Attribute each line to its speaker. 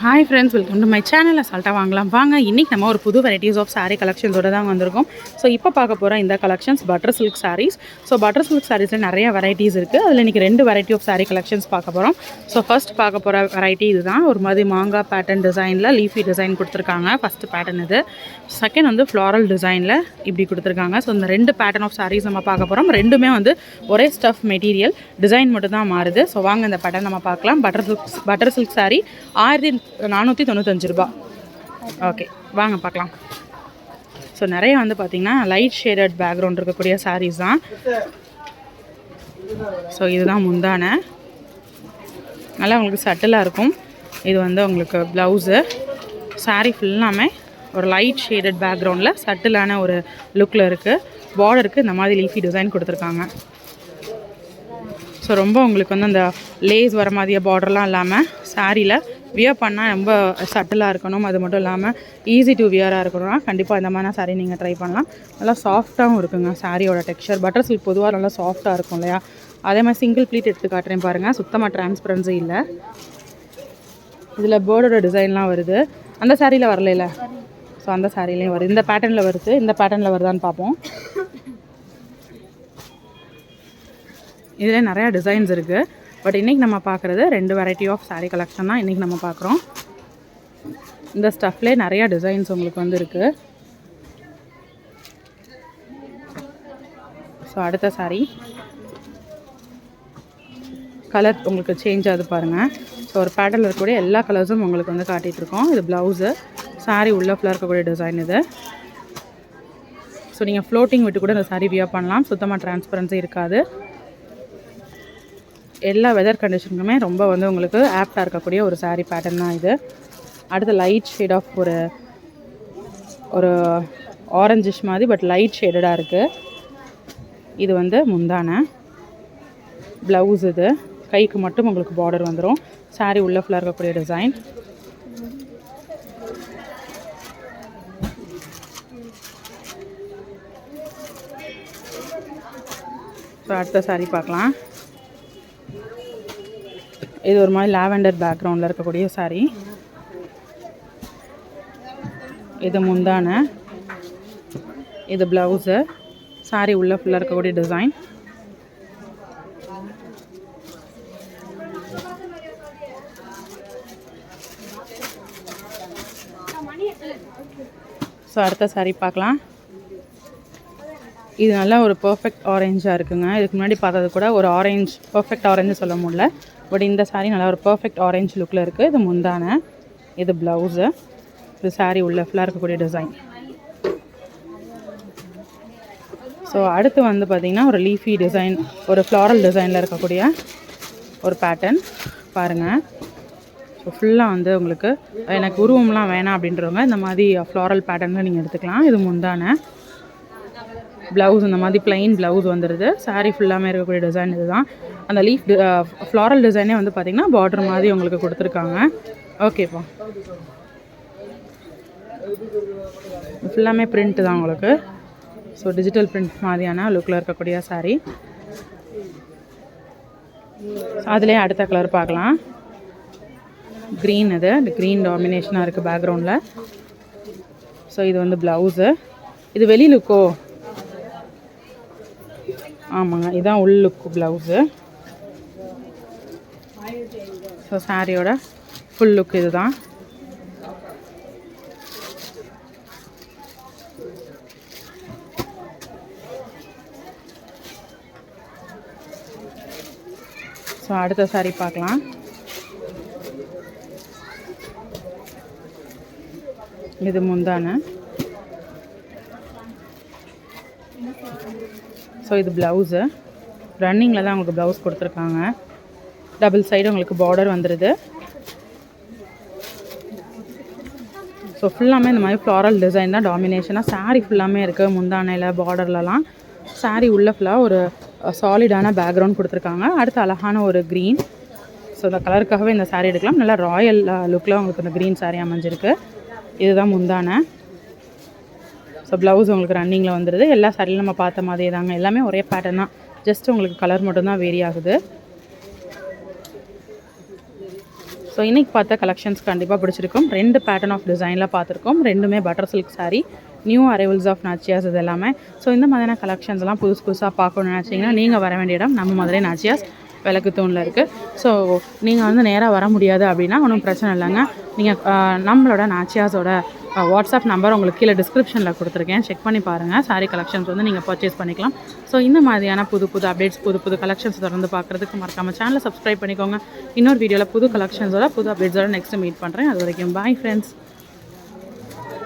Speaker 1: Hi friends welcome to my channel அசால்ட்டாக வாங்கலாம். வாங்க இன்றைக்கி நம்ம ஒரு புது வெரைட்டிஸ் ஆஃப் சாரீ கலெக்ஷன்ஸோடு தான் வந்திருக்கோம். ஸோ இப்போ பார்க்க போகிற இந்த collections butter silk sarees so butter silk சாரீஸில் நிறைய வெரைட்டிஸ் இருக்குது அதில் இன்றைக்கி ரெண்டு வெரைட்டி ஆஃப் சாரீ கலெக்ஷன்ஸ் பார்க்க போகிறோம் ஸோ ஃபஸ்ட் பார்க்க போகிற வெரைட்டி இதுதான். ஒரு மாதிரி மாங்காய் பேட்டர்ன் டிசைனில் லீஃபி டிசைன் கொடுத்துருக்காங்க. ஃபஸ்ட்டு பேட்டர்ன் இது. செகண்ட் வந்து ஃப்ளாரல் டிசைனில் இப்படி கொடுத்துருக்காங்க. ஸோ இந்த ரெண்டு பேட்டர்ன் ஆஃப் சாரீஸ் நம்ம பார்க்க போகிறோம் ரெண்டுமே வந்து ஒரே ஸ்டஃப் மெட்டீரியல் டிசைன் மட்டும் தான் மாறுது. ஸோ வாங்க இந்த பேட்டர்ன் நம்ம பார்க்கலாம். Butter silk butter silk sari ஆயிரத்தி நானூற்றி தொண்ணூத்தஞ்சு ரூபா. ஓகே வாங்க பார்க்கலாம். ஸோ நிறைய வந்து பார்த்திங்கன்னா லைட் ஷேடட் பேக்ரவுண்ட் இருக்கக்கூடிய சாரீஸ் தான். ஸோ இதுதான் முந்தான. நல்லா உங்களுக்கு சட்டிலாக இருக்கும். இது வந்து உங்களுக்கு ப்ளவுஸு சாரீ ஃபுல்லாமே ஒரு லைட் ஷேடட் பேக்ரவுண்டில் சட்டிலான ஒரு லுக்கில் இருக்குது பார்டருக்கு இந்த மாதிரி லீஃபி டிசைன் கொடுத்துருக்காங்க. ஸோ ரொம்ப உங்களுக்கு வந்து அந்த லேஸ் வர மாதிரியே பார்டர்லாம் இல்லாமல் சாரியில் வியர் பண்ணால் ரொம்ப சட்டிலாக இருக்கணும். அது மட்டும் இல்லாமல் ஈஸி டு வியராக இருக்கணும்னா கண்டிப்பாக இந்த மாதிரி சாரீ நீங்கள் ட்ரை பண்ணலாம். நல்லா சாஃப்ட்டாகவும் இருக்குங்க சாரியோட டெக்ஸ்சர் பட்டர் சில்க் பொதுவாக நல்லா சாஃப்ட்டாக இருக்கும் இல்லையா? அதே மாதிரி சிங்கிள் ப்ளீட் எடுத்து காட்டுறேன் பாருங்கள் சுத்தமாக டிரான்ஸ்பரன்சி இல்லை. இதில் பேர்டோட டிசைன்லாம் வருது. அந்த சாரியில் வரல ஸோ அந்த சாரிலையும் வருது. இந்த பேட்டர்னில் வருது. இந்த பேட்டர்னில் வருதான்னு பார்ப்போம் இதில் நிறையா டிசைன்ஸ் இருக்குது பட் இன்றைக்கி நம்ம பார்க்குறது ரெண்டு வெரைட்டி ஆஃப் சாரீ கலெக்ஷன் தான் இன்றைக்கி நம்ம பார்க்குறோம். இந்த ஸ்டஃப்லேயே நிறையா டிசைன்ஸ் உங்களுக்கு வந்து இருக்குது ஸோ அடுத்த சாரீ கலர் உங்களுக்கு சேஞ்ச் ஆகுது பாருங்கள் ஸோ ஒரு பேட்டர்னில் இருக்கக்கூடிய எல்லா கலர்ஸும் உங்களுக்கு வந்து காட்டிகிட்ருக்கோம் இது ப்ளவுஸு சாரீ உள்ள ஃபுல்லாக இருக்கக்கூடிய டிசைன் இது. ஸோ நீங்கள் ஃப்ளோட்டிங் விட்டு கூட இந்த சாரீ வியர் பண்ணலாம். சுத்தமாக டிரான்ஸ்பரன்சி இருக்காது. எல்லா வெதர் கண்டிஷனுக்குமே ரொம்ப வந்து உங்களுக்கு ஆப்டாக இருக்கக்கூடிய ஒரு saree பேட்டர்ன் தான் இது. அடுத்து லைட் ஷேட் ஆஃப் ஒரு ஒரு ஆரஞ்சிஷ் மாதிரி பட் லைட் ஷேடடாக இருக்குது இது வந்து முந்தான. ப்ளவுஸ் இது. கைக்கு மட்டும் உங்களுக்கு பார்டர் வந்துடும் saree உள்ள ஃபுல்லாக இருக்கக்கூடிய டிசைன் ஸோ அடுத்த saree பார்க்கலாம். இது ஒரு மாதிரி லாவெண்டர் பேக்ரவுண்டில் இருக்கக்கூடிய சாரி இது முந்தான. இது ப்ளவுஸு saree உள்ளே ஃபுல்லாக இருக்கக்கூடிய டிசைன் ஸோ அடுத்த saree பார்க்கலாம். இது நல்லா ஒரு பர்ஃபெக்ட் ஆரேஞ்சாக இருக்குங்க. இதுக்கு முன்னாடி பார்த்தது கூட ஒரு ஆரேஞ்ச் பர்ஃபெக்ட் ஆரேஞ்சு சொல்ல முடியல. பட் இந்த சாரீ நல்லா ஒரு பர்ஃபெக்ட் ஆரஞ்ச் லுக்கில் இருக்குது இது முந்தான. இது ப்ளவுஸு இது சாரீ உள்ள ஃபுல்லாக இருக்கக்கூடிய டிசைன் ஸோ அடுத்து வந்து பார்த்திங்கன்னா ஒரு லீஃபி டிசைன் ஒரு ஃப்ளாரல் டிசைனில் இருக்கக்கூடிய ஒரு பேட்டர்ன் பாருங்கள் ஸோ ஃபுல்லாக வந்து உங்களுக்கு எனக்கு உருவம்லாம் வேணாம் அப்படின்றவங்க இந்த மாதிரி ஃப்ளாரல் பேட்டர்னில் நீங்கள் எடுத்துக்கலாம். இது முந்தான. ப்ளவுஸ் இந்த மாதிரி ப்ளைன் ப்ளவுஸ் வந்துடுது சாரீ ஃபுல்லாமே இருக்கக்கூடிய டிசைன் இதுதான். அந்த லீஃப் ஃப்ளாரல் டிசைனே வந்து பார்த்திங்கன்னா பார்டர் மாதிரி உங்களுக்கு கொடுத்துருக்காங்க. ஓகேப்பா ஃபுல்லாமே பிரிண்ட் தான் உங்களுக்கு. ஸோ டிஜிட்டல் பிரிண்ட் மாதிரியான லுக்கில் இருக்கக்கூடிய சாரீ அதுலேயே அடுத்த கலர் பார்க்கலாம். க்ரீன் இது. க்ரீன் டாமினேஷனாக இருக்குது பேக்ரவுண்டில் ஸோ இது வந்து ப்ளவுஸு இது வெளி லுக்கோ ஆமாங்க. இதுதான் உள் லுக்கு ப்ளவுஸு ஸோ சாரியோட ஃபுல் லுக் இதுதான். ஸோ அடுத்த சாரி பார்க்கலாம். இது முந்தான. ஸோ இது ப்ளவுஸு ரன்னிங்கில் தான் உங்களுக்கு ப்ளவுஸ் கொடுத்துருக்காங்க. டபுள் சைடு உங்களுக்கு பார்டர் வந்துடுது ஸோ ஃபுல்லாமே இந்த மாதிரி ஃப்ளாரல் டிசைன் தான் டாமினேஷனாக saree ஃபுல்லாமே இருக்குது முந்தானையில் பார்டர்லலாம் saree உள்ள ஃபுல்லாக ஒரு சாலிடான பேக்ரவுண்ட் கொடுத்துருக்காங்க. அடுத்து அழகான ஒரு க்ரீன் ஸோ இந்த கலருக்காகவே இந்த saree எடுக்கலாம். நல்லா ராயல் லுக்கில் உங்களுக்கு இந்த க்ரீன் saree அமைஞ்சிருக்கு. இதுதான் முந்தானை. ஸோ ப்ளவுஸ் உங்களுக்கு ரன்னிங்கில் வந்துடுது எல்லா சாரியும் நம்ம பார்த்த மாதிரியே தாங்க. எல்லாமே ஒரே பேட்டர்ன் தான் ஜஸ்ட் உங்களுக்கு கலர் மட்டும்தான் வேரி ஆகுது. ஸோ இன்றைக்கி பார்த்த கலெக்ஷன்ஸ் கண்டிப்பாக பிடிச்சிருக்கும். ரெண்டு பேட்டர்ன் ஆஃப் டிசைனில் பார்த்துருக்கோம். ரெண்டுமே butter silk saree new arrivals of Nachiyas இது எல்லாமே. ஸோ இந்த மாதிரியான கலெக்ஷன்ஸ்லாம் புதுசு புதுசாக பார்க்கணும்னு நினச்சிங்கன்னா நீங்கள் வர வேண்டிய இடம் நம்ம மதுரை நாச்சியாஸ் விளக்கு தூணில் இருக்குது ஸோ நீங்கள் வந்து நேராக வர முடியாது அப்படின்னா ஒன்றும் பிரச்சனை இல்லைங்க. நீங்கள் நம்மளோட நாச்சியாஸோட வாட்ஸ்அப் நம்பர் உங்களுக்கு கீழே டிஸ்கிரிப்ஷனில் கொடுத்துருக்கேன். செக் பண்ணி பாருங்கள் saree கலெக்ஷன்ஸ் வந்து நீங்கள் பர்ச்சேஸ் பண்ணிக்கலாம். ஸோ இந்த மாதிரியான புது புது அப்டேட்ஸ் புது புது கலெக்ஷன்ஸ் தொடர்ந்து பார்க்குறதுக்கு மறக்காமல் சேனலை சப்ஸ்கிரைப் பண்ணிக்கோங்க. இன்னொரு வீடியோவில் புது கலெக்ஷன்ஸோட புது அப்டேட்ஸோட நெக்ஸ்ட் மீட் பண்ணுறேன் அது வரைக்கும் பாய் ஃப்ரெண்ட்ஸ்